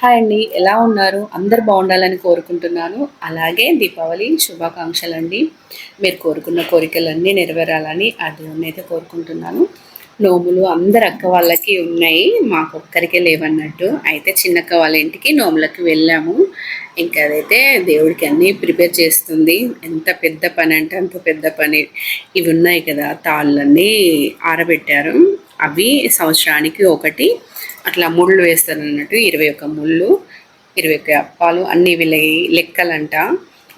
Hi అండి ఎలా ఉన్నారు? అందరు బాగుండాలని కోరుకుంటున్నాను. అలాగే దీపావళి శుభాకాంక్షలు అండి మీరు కోరుకున్న కోరికలన్నీ నెరవేరాలని ఆ దేవుని అయితే కోరుకుంటున్నాను. నోములు అందరు అక్క వాళ్ళకి ఉన్నాయి. మాకు ఒక్కరికే లేవన్నట్టు. అయితే చిన్నక్క వాళ్ళ ఇంటికి నోములకి వెళ్ళాము. ఇంకా అదైతే దేవుడికి అన్నీ ప్రిపేర్ చేస్తుంది. ఎంత పెద్ద పని అంటే అంత పెద్ద పని. ఇవి ఉన్నాయి కదా తాళ్ళన్నీ ఆరబెట్టారు. అవి సంవత్సరానికి ఒకటి. అట్లా ముళ్ళు వేస్తారు అన్నట్టు ఇరవై ఒక్క ముళ్ళు ఇరవై ఒక్క అప్పాలు అన్ని వీళ్ళ లెక్కలంట.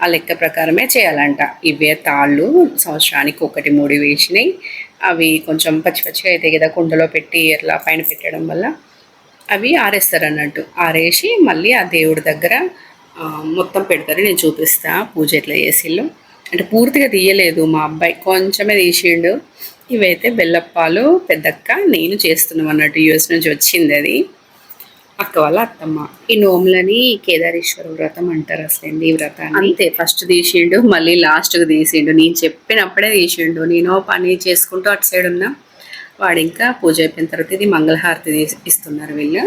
ఆ లెక్క ప్రకారమే చేయాలంట. ఇవే తాళ్ళు సంవత్సరానికి ఒకటి మూడు వేసినాయి. అవి కొంచెం పచ్చి పచ్చిగా అవుతాయి కదా కుండలో పెట్టి అట్లా పైన పెట్టడం వల్ల అవి ఆరేస్తారు అన్నట్టు ఆరేసి మళ్ళీ ఆ దేవుడి దగ్గర మొత్తం పెడతారు. నేను చూపిస్తా పూజ ఎట్లా చేసిళ్ళు అంటే పూర్తిగా తీయలేదు మా అబ్బాయి. కొంచెమే తీసిండు. ఇవైతే బెల్లప్పాలు పెద్దక్క నేను చేస్తున్నాం అన్నట్టు యూఎస్ నుంచి వచ్చింది అది. అక్క వాళ్ళ అత్తమ్మ. ఈ నోములని కేదారేశ్వర వ్రతం అంటారు అసలు ఈ వ్రతాన్ని. అంతే ఫస్ట్ తీసిండు మళ్ళీ లాస్ట్కి తీసిండు. నేను చెప్పినప్పుడే తీసిండు. నేను పని చేసుకుంటూ అటు సైడ్ ఉన్నా వాడు ఇంకా పూజ అయిపోయిన తర్వాత ఇది మంగళహారతి ఇస్తున్నారు వీళ్ళు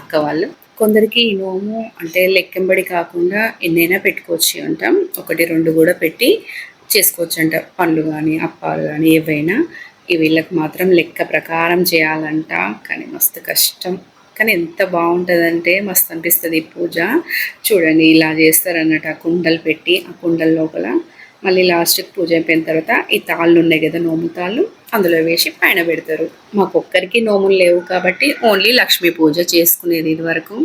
అక్క వాళ్ళు. కొందరికి ఈ నోము అంటే లెక్కెంబడి కాకుండా ఎన్నైనా పెట్టుకోవచ్చు అంటాం. ఒకటి రెండు కూడా పెట్టి చేసుకోవచ్చు అంట. పండ్లు కానీ అప్పాలు కానీ ఏవైనా. ఈ వీళ్ళకి మాత్రం లెక్క ప్రకారం చేయాలంట. కానీ మస్తు కష్టం. కానీ ఎంత బాగుంటుందంటే మస్తు అనిపిస్తుంది పూజ. చూడండి ఇలా చేస్తారన్నట్టు ఆ కుండలు పెట్టి ఆ కుండల లోపల మళ్ళీ లాస్ట్కి పూజ అయిపోయిన తర్వాత ఈ తాళ్ళు ఉన్నాయి కదా నోము తాళ్ళు అందులో వేసి పైన పెడతారు. మాకు ఒక్కరికి నోములు లేవు కాబట్టి ఓన్లీ లక్ష్మీ పూజ చేసుకునేది ఇదివరకు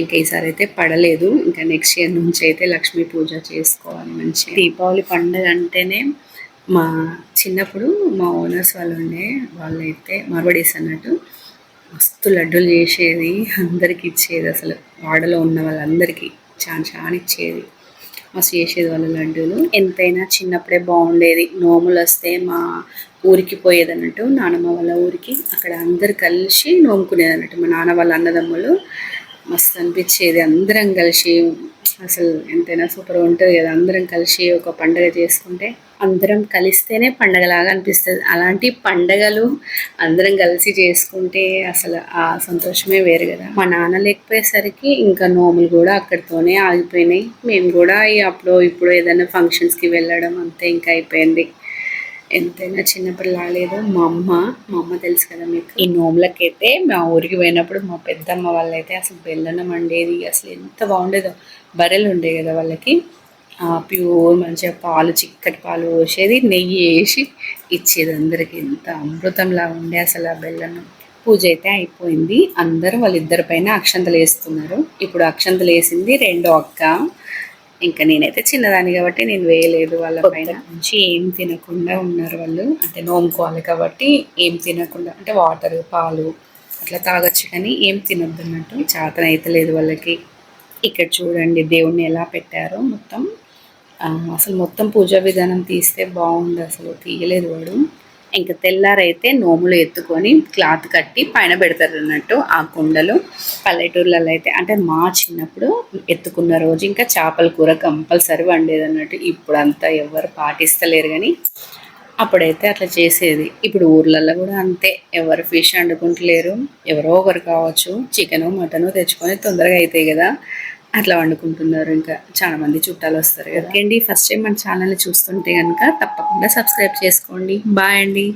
ఇంకా ఈసారి అయితే పడలేదు. ఇంకా నెక్స్ట్ ఇయర్ నుంచి అయితే లక్ష్మీ పూజ చేసుకోవాలి మంచి దీపావళి పండుగ అంటేనే మా చిన్నప్పుడు మా ఓనర్స్ వాళ్ళు ఉండే వాళ్ళైతే మార్బడీస్ అన్నట్టు మస్తు లడ్డూలు చేసేది అందరికి ఇచ్చేది అసలు. వాడలో ఉన్న వాళ్ళందరికీ చాలా చాలా ఇచ్చేది. మస్తు చేసేది వాళ్ళ లడ్డూలు. ఎంతైనా చిన్నప్పుడే బాగుండేది. నోములు వస్తే మా ఊరికి పోయేది అన్నట్టు నానమ్మ వాళ్ళ ఊరికి అక్కడ అందరు కలిసి నోముకునేది అన్నట్టు. మా నాన్న వాళ్ళ అన్నదమ్ములు మస్తు అనిపించేది. అందరం కలిసి అసలు ఎంతైనా సూపర్ ఉంటుంది కదా. అందరం కలిసి ఒక పండగ చేసుకుంటే అందరం కలిస్తేనే పండగలాగా అనిపిస్తుంది. అలాంటి పండగలు అందరం కలిసి చేసుకుంటే అసలు ఆ సంతోషమే వేరు కదా. మా నాన్న లేకపోయేసరికి ఇంకా నోములు కూడా అక్కడితోనే ఆగిపోయినాయి. మేము కూడా అప్పుడు ఇప్పుడు ఏదైనా ఫంక్షన్స్కి వెళ్ళడం అంతే ఇంకా అయిపోయింది. ఎంతైనా చిన్నప్పుడు రాలేదు మా అమ్మ మా అమ్మ తెలుసు కదా మీకు. ఈ నోములకైతే మా ఊరికి పోయినప్పుడు మా పెద్దమ్మ వాళ్ళైతే అసలు బెల్లనం వండేది. అసలు ఎంత బాగుండేదో. బర్రెలు ఉండే కదా వాళ్ళకి. ప్యూర్ మంచిగా పాలు చిక్కటి పాలు పోసేది. నెయ్యి వేసి ఇచ్చేది అందరికి. ఎంత అమృతంలా ఉండే అసలు ఆ బెల్లనం. పూజ అయితే అయిపోయింది. అందరూ వాళ్ళిద్దరి పైన అక్షంతలు వేస్తున్నారు. ఇప్పుడు అక్షంతలు వేసింది రెండో అక్క. ఇంకా నేనైతే చిన్నదాన్ని కాబట్టి నేను వేయలేదు. వాళ్ళ పైన నుంచి ఏం తినకుండా ఉన్నారు వాళ్ళు. అంటే నోముకోవాలి కాబట్టి ఏం తినకుండా అంటే వాటర్ పాలు అట్లా తాగొచ్చు కానీ ఏం తినొద్దు అన్నట్టు చాతన అయితే లేదు వాళ్ళకి. ఇక్కడ చూడండి దేవుణ్ణి ఎలా పెట్టారో మొత్తం. అసలు మొత్తం పూజా విధానం తీస్తే బాగుంది. అసలు తీయలేదు వాడు. ఇంకా తెల్లారైతే నోములు ఎత్తుకొని క్లాత్ కట్టి పైన పెడతారు అన్నట్టు ఆ కుండలు. పల్లెటూర్లలో అయితే అంటే మా చిన్నప్పుడు ఎత్తుకున్న రోజు ఇంకా చేపల కూర కంపల్సరీ వండేది అన్నట్టు. ఇప్పుడు అంతా ఎవరు పాటిస్తలేరు కానీ అప్పుడైతే అట్లా చేసేది. ఇప్పుడు ఊర్లలో కూడా అంతే. ఎవరు ఫిష్ వండుకుంటలేరు. ఎవరో ఒకరు కావచ్చు చికెను మటను తెచ్చుకొని తొందరగా అవుతాయి కదా. అట్లా వండుకుంటున్నారు. ఇంకా చాలా మంది చుట్టాలు వస్తారు. ఓకే అండి. ఫస్ట్ టైం మన ఛానల్ని చూస్తుంటే కనుక తప్పకుండా సబ్స్క్రైబ్ చేసుకోండి. బాయ్ అండి.